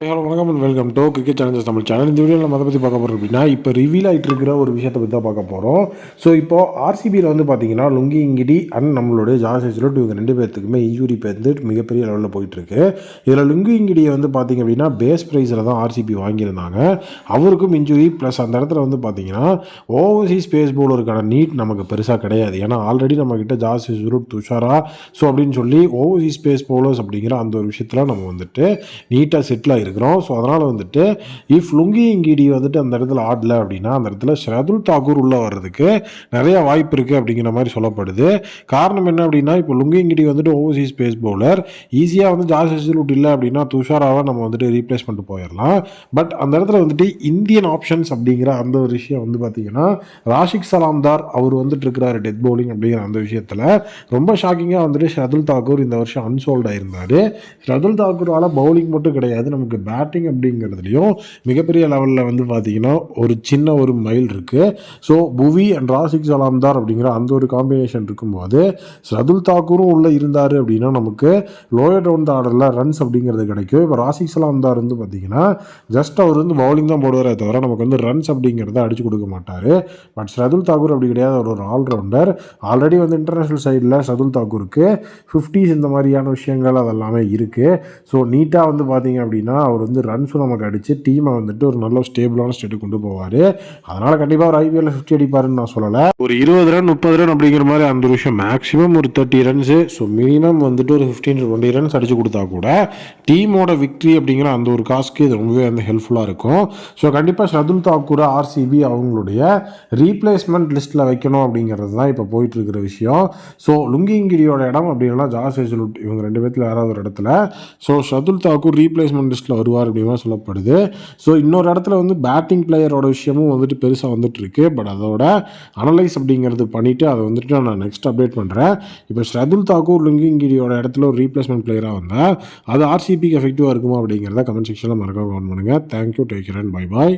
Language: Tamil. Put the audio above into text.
ஹலோ வணக்கம் and welcome to cricket challenges Tamil channel இந்த வீடியோவில் நம்ம அதை பற்றி பார்க்க போகிறோம் அப்படின்னா இப்போ ரிவீல் ஆகிட்டு இருக்கிற ஒரு விஷயத்தை பற்றி தான் பார்க்க போகிறோம் ஸோ இப்போ ஆர்சிபியில் வந்து பார்த்தீங்கன்னா லுங்கி இங்கிடி அண்ட் நம்மளுடைய ஜாஸ் இவங்க ரெண்டு பேர்த்துக்குமே இன்ஜூரி வந்து மிகப்பெரிய லெவலில் போயிட்டுருக்கு. இதில் லுங்கி இங்கிடியை வந்து பார்த்தீங்க அப்படின்னா பேஸ் ப்ரைஸில் தான் ஆர்சிபி வாங்கியிருந்தாங்க. அவருக்கும் இன்ஜுரி ப்ளஸ் அந்த இடத்துல வந்து பார்த்தீங்கன்னா ஓவர்சீஸ் பேஸ் பவுலருக்கான நீட் நமக்கு பெருசாக கிடையாது. ஏன்னா ஆல்ரெடி நம்மக்கிட்ட ஜாஸ் ஹெச்லோட் துஷாரா ஸோ அப்படின்னு சொல்லி ஓவர்சீஸ் பேஸ் பவுலர்ஸ் அப்படிங்கிற அந்த ஒரு விஷயத்தில் நம்ம வந்துட்டு நீட்டாக செட்டில் இருக்கிறோம். ஸோ அதனால் வந்துட்டு இஃப் லுங்கி இங்கிடி வந்துட்டு அந்த இடத்துல ஆடல அப்படின்னா அந்த இடத்துல ஷரதுல் தாகூர் உள்ளே வர்றதுக்கு நிறைய வாய்ப்பு இருக்குது அப்படிங்கிற மாதிரி சொல்லப்படுது. காரணம் என்ன அப்படின்னா இப்போ லுங்கி இங்கிடி வந்துட்டு ஓவர்சீஸ் பேஸ் பவுலர் ஈஸியாக வந்து ஜாஸ் ஹெசல்வுட் இல்லை அப்படின்னா துஷாராவை நம்ம வந்துட்டு ரீப்ளேஸ் பண்ணிட்டு போயிடலாம். பட் அந்த இடத்துல வந்துட்டு இந்தியன் ஆப்ஷன்ஸ் அப்படிங்கிற அந்த ஒரு விஷயம் வந்து பார்த்தீங்கன்னா ராஷிக் சலாம்தார் அவர் வந்துட்டு இருக்கிறாரு டெத் பவுலிங் அப்படிங்கிற அந்த விஷயத்தில். ரொம்ப ஷாக்கிங்காக வந்துட்டு ஷரதுல் தாக்கூர் இந்த வருஷம் அன்சோல்ட் ஆயிருந்தார். ஷரதுல் தாக்கூரால் பவுலிங் மட்டும் கிடையாது. நமக்கு பேட்டிங் அப்படிங்கிறதுலையும் மிகப்பெரிய லெவலில் வந்து பார்த்தீங்கன்னா ஒரு சின்ன ஒரு மைல் இருக்குது ஸோ புவி அண்ட் ராசிக் சலாம்தார் அப்படிங்கிற அந்த ஒரு காம்பினேஷன் இருக்கும்போது ஷரதுல் தாக்கூரும் உள்ளே இருந்தார் அப்படின்னா நமக்கு லோயர் டவுன் ஆர்டரில் ரன்ஸ் அப்படிங்கிறது கிடைக்கும். இப்போ ராசிக் சலாம்தார் வந்து பார்த்தீங்கன்னா ஜஸ்ட் அவர் வந்து பவுலிங் தான் போடுவாரே தவிர நமக்கு வந்து ரன்ஸ் அப்படிங்கிறத அடிச்சு கொடுக்க மாட்டார். பட் ஸ்ரதுல் தாக்கூர் அப்படி கிடையாது. அவர் ஒரு ஆல்ரவுண்டர் ஆல்ரெடி வந்து இன்டர்நேஷ்னல் சைடில் சதுல் தாக்கூருக்கு ஃபிஃப்டிஸ் இந்த மாதிரியான விஷயங்கள் அதெல்லாமே இருக்குது ஸோ நீட்டாக வந்து பார்த்தீங்க அப்படின்னா அவர் வந்து ரன்ஸும் நமக்கு அடித்து டீமை வந்துட்டு ஒரு நல்ல ஸ்டேபிளான ஸ்டேட்டு கொண்டு போவார். அதனால் கண்டிப்பாக ஒரு ஐபிஎல்ல ஃபிஃப்டி அடிப்பாருன்னு நான் சொல்லலை. ஒரு இருபது ரன் முப்பது ரன் அப்படிங்கிற மாதிரி அந்த ஒரு விஷயம். மேக்ஸிமம் ஒரு தேர்ட்டி ரன்ஸு ஸோ மினிமம் வந்துட்டு ஒரு ஃபிஃப்டீன் டுவெண்ட்டி ரன்ஸ் அடிச்சு கொடுத்தா கூட டீமோட விக்ட்ரி அப்படிங்கிற அந்த ஒரு காசுக்கு இது ரொம்பவே வந்து ஹெல்ப்ஃபுல்லாக இருக்கும். ஸோ கண்டிப்பாக ஷர்துல் தாக்கூர் ஆர்சிபி அவங்களுடைய ரீப்ளேஸ்மெண்ட் லிஸ்ட்டில் வைக்கணும் அப்படிங்கிறது தான் இப்போ போயிட்டு இருக்கிற விஷயம். ஸோ லுங்கிங்கிரியோட இடம் அப்படின்னா ஜாஸ் ஹேசலுட் இவங்க ரெண்டு பேர்த்தில் யாராவது ஒரு இடத்துல. ஸோ ஷர்துல் தாக்கூர் ரீப்ளேஸ்மெண்ட் லிஸ்ட்டில் வருவார் அப்படின்னு சொல்லப்படுது. ஸோ இன்னொரு இடத்துல வந்து பேட்டிங் பிளேயரோட விஷயமும் வந்துட்டு பெருசாக வந்துட்டுருக்கு. பட் அதோட அனலைஸ் அப்படிங்கிறது பண்ணிவிட்டு அதை வந்துட்டு நான் நெக்ஸ்ட் அப்டேட் பண்ணுறேன் இப்போ ஸ்ரதுல் தாக்கூர் லுங்கிங்கிரியோட இடத்துல ஒரு ரீப்ளேஸ்மெண்ட் பிளேயராக வந்தால் அது ஆர்சிபிக்கு எஃபெக்டிவாக இருக்குமா அப்படிங்கிறத கமெண்ட் செக்ஷனில் மறக்காம கமெண்ட் பண்ணுங்கள் thank you take care and bye bye